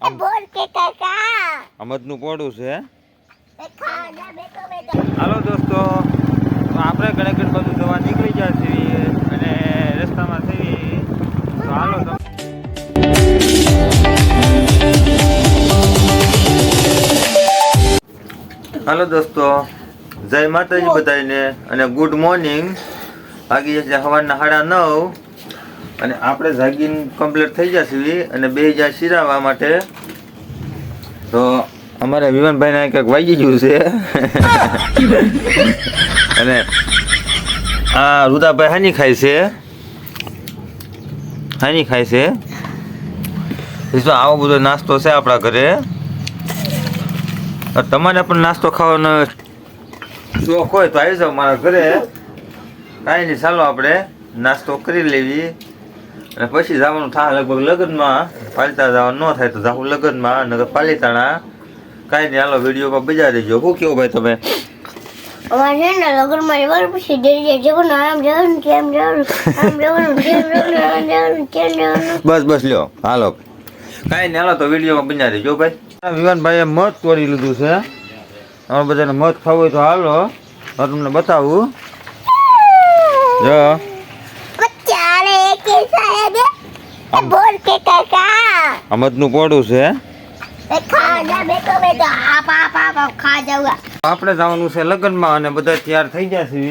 બોલ કે કાકા. અમદનું પોડું છે હાલો દોસ્તો તો આપણે ગણેગઢ બધું જવા નીકળી જાય છીએ અને રસ્તામાં થઈ તો હાલો તમે હાલો દોસ્તો જય માતાજી બધાને અને ગુડ મોર્નિંગ વાગી જશે સવારના સાડા નવ. અને આપણે જાગીન કમ્પ્લીટ થઈ જશે અને બે હજાર શિરાવા માટે. તો અમારે વિમાનભાઈને કંઈક વાગી ગયું છે. અને આ રુદાભાઈ હાની ખાય છે. હાની ખાય છે. આવો બધો નાસ્તો છે આપણા ઘરે. તમારે પણ નાસ્તો ખાવાનો શોખ હોય તો આવી જાઓ મારા ઘરે. કાંઈ નહીં, ચાલો આપણે નાસ્તો કરી લેવી. અને પછી જવાનું થાય લગભગ લગ્નમાં. પાલિતા જવાનું ન થાય તો જાવું લગ્નમાં. નગર પાલિતાણા. કાંઈ નહીં હાલો વિડીયોમાં બજા દેજો શું કેવું ભાઈ તમે? અમારે છે ને લગ્નમાં જવાનું પછી ડેરી જવાનું આમ જવાનું તેમ જવાનું આમ જવાનું તેમ જવાનું આમ જવાનું બસ બસ લ્યો. હાલો. કાંઈ નહીં હાલો તો વિડીયોમાં બન્યા દેજો ભાઈ. વિવાનભાઈએ મત તોડી લીધું છે. અમારે બધાને મત ખાવું હોય તો હાલો. હું તમને બતાવું. જો. બોલ કે કાકા. મધનું પોડું છે આપણે જવાનું છે લગ્નમાં અને બધા તૈયાર થઈ ગયા છે.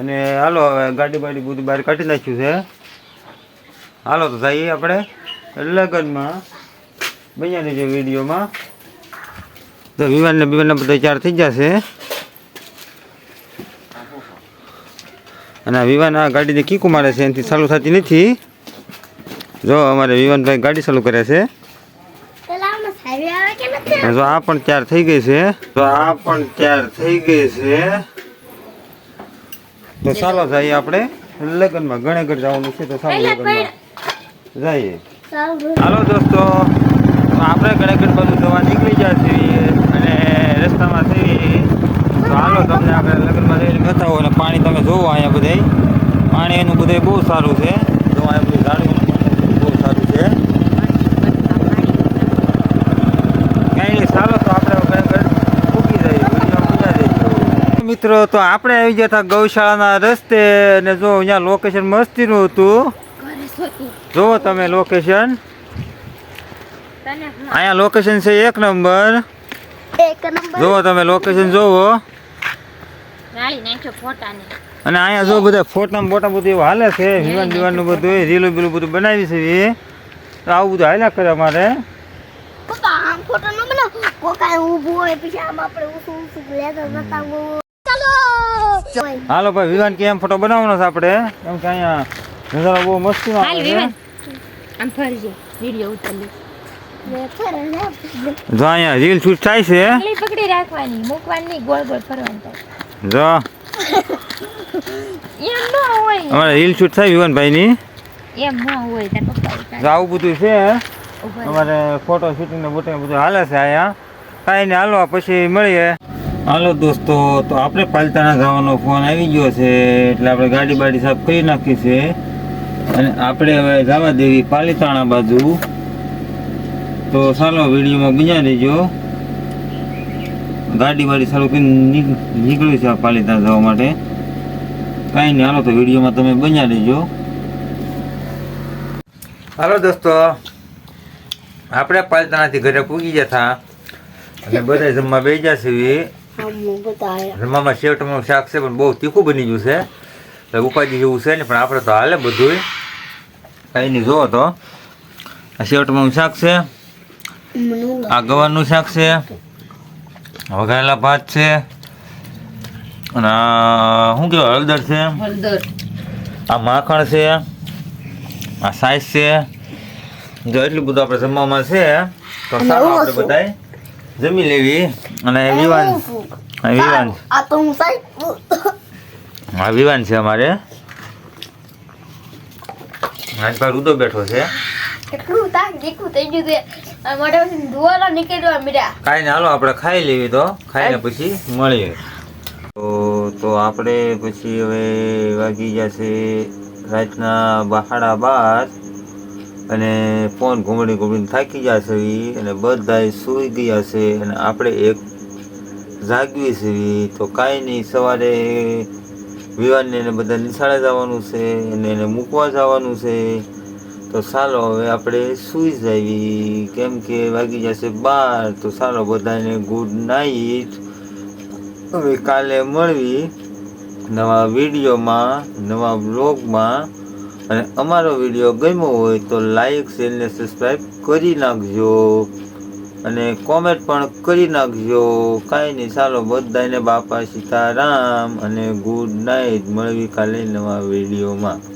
અને હાલો હવે ગાડી બાડી બધું બહાર કાઢી નાખ્યું છે. હાલો તો જઈએ આપણે. લગ્નમાં બન્યા છે વિડીયોમાં. તો વિવાન ને વિવાન બધા તૈયાર થઈ ગયા છે. અને આ વિવાન આ ગાડીને કીકુ મારે છે એનાથી ચાલુ થતી નથી. જો અમારે વિવાનભાઈ ગાડી ચાલુ કરે છે. જો આ પણ તૈયાર થઈ ગઈ છે. તો આ પણ તૈયાર થઈ ગઈ છે. તો ચાલો જઈએ આપણે. લગ્નમાં ગણેગઢ જવાનું છે તો ચાલો લગ્નમાં. જઈએ. હાલો દોસ્તો. આપણે ગણેગઢ બાજુ જવા નીકળી જાય છીએ અને રસ્તામાં થઈ તો હાલો તમને આપણે લગ્નમાં જઈને બતાવો અને પાણી તમે જોવો અહીંયા બધે પાણી એનું બધે બહુ સારું છે. જો અહીંયા બધું ઝાડવાનું પાણી બહુ સારું છે કાંઈ નહીં ચાલો તો આપણે ગણેગઢ મૂકી જઈએ વીડિયો પૂજા જઈએ મિત્રો તો આપણે આવી ગયા હતા ગૌશાળાના રસ્તે અને જો અહીંયા લોકેશન મસ્તીનું હતું. જુઓ તમે લોકેશન અહીંયા લોકેશન છે એક નંબર. જુઓ તમે લોકેશન જોવો. ફોટાને. અને અહીંયા જો બધા ફોટા મોટા બધું એવું હાલે છે વિમાન વિમાનનું બધું રીલું બીલું બધું બનાવી છે તો આવું બધું હાલ્યા કરે અમારે. આમ ફોટો ન બનાવ. કોકા ઊભું હોય પછી આમ આપણે ઊસું ઊસું લેતા જતા ચાલો હાલો ભાઈ વિવાન કેમ? ફોટો બનાવવાનો છે આપણે? એમ કે અહીંયા નજારો બહુ મસ્તી માં આવે છે. આમ ફરજે વીડિયો ઉતારી જો અહીંયા રીલ શૂટ થાય છે. આંગળી પકડી રાખવાની મૂકવાની ગોળ ગોળ ફરવાની જો. એમ ન હોય. અમારે રીલ શૂટ થાય વિવાનભાઈની એમ ન હોય તાર પપ્પા આવું બધું છે. અમારે ફોટો શૂટિંગ ને બોટિંગ બધું હાલે છે અહીંયા. કાંઈ નહીં હાલવા પછી મળીએ. હાલો દોસ્તો, તો આપણે પાલતાણા જવાનો ફોન આવી ગયો છે, એટલે આપણે ગાડી બાડી સાફ કરી નાખી છે. અને આપણે હવે જવા દેવી પાલીતાણા બાજુ. તો ચાલો વિડીયોમાં બીજા દેજો ગાડી બાડી ચાલુ કરી નીકળ્યું છે આ પાલીતાણા જવા માટે. કાંઈ નહીં, હાલો તો વિડીયોમાં તમે બન્યા દેજો હાલો દોસ્તો, આપણે પાલતાણાથી ઘરે પૂગી ગયા હતા અને બધા જમવા બે ગયા જમવામાં સેવ શાક છે પણ બહુ તીખું બની ગયું છે. ઉપાધિ જેવું છે ને પણ આપણે તો હાલે બધું કંઈ નહીં જોવો તો. આ શેવટમાં શાક છે. આ ગવારનું શાક છે. વઘારેલા ભાત છે. અને શું કહેવાય હળદર છે. આ માખણ છે. આ સાઈઝ છે. જો એટલું બધું આપણે જમવામાં છે તો સારું આપણે બધાય જમી લેવી અને વિવાન. વિવાન. આ તો હું હા વિવાન છે અમારે. પર રુદો બેઠો છે. કેટલું તાક દીકું થઈ ગયું છે. આ મોઢા પછી ધુવાળા નીકળ્યો મીરા. કાંઈ ના હાલો આપણે ખાઈ લેવી તો. ખાઈને પછી મળીએ. તો તો આપણે પછી હવે વાગી જશે રાતના બહાડા બાર અને ફોન ઘૂમડી ઘૂમડીને થાકી ગયા છે અને બધાય સૂઈ ગયા છે, અને આપણે એક જાગવી છે. તો કાંઈ નહીં, સવારે વિવાનને એને બધા નિશાળે જવાનું છે અને એને મૂકવા જવાનું છે તો ચાલો હવે આપણે સૂઈ જઈએ કેમ કે વાગી જશે બાર, તો ચાલો બધાને ગુડ નાઇટ હવે કાલે મળવી નવા વિડીયોમાં, નવા બ્લોગમાં અને અમારો વીડિયો ગમ્યો હોય તો લાઈક શેર ને સબસ્ક્રાઈબ કરી નાખજો. અને કોમેન્ટ પણ કરી નાખજો. કાંઈ નહીં, ચાલો બધાને બાપા સીતારામ અને ગુડ નાઇટ મળવી કાલે નવા વિડીયોમાં.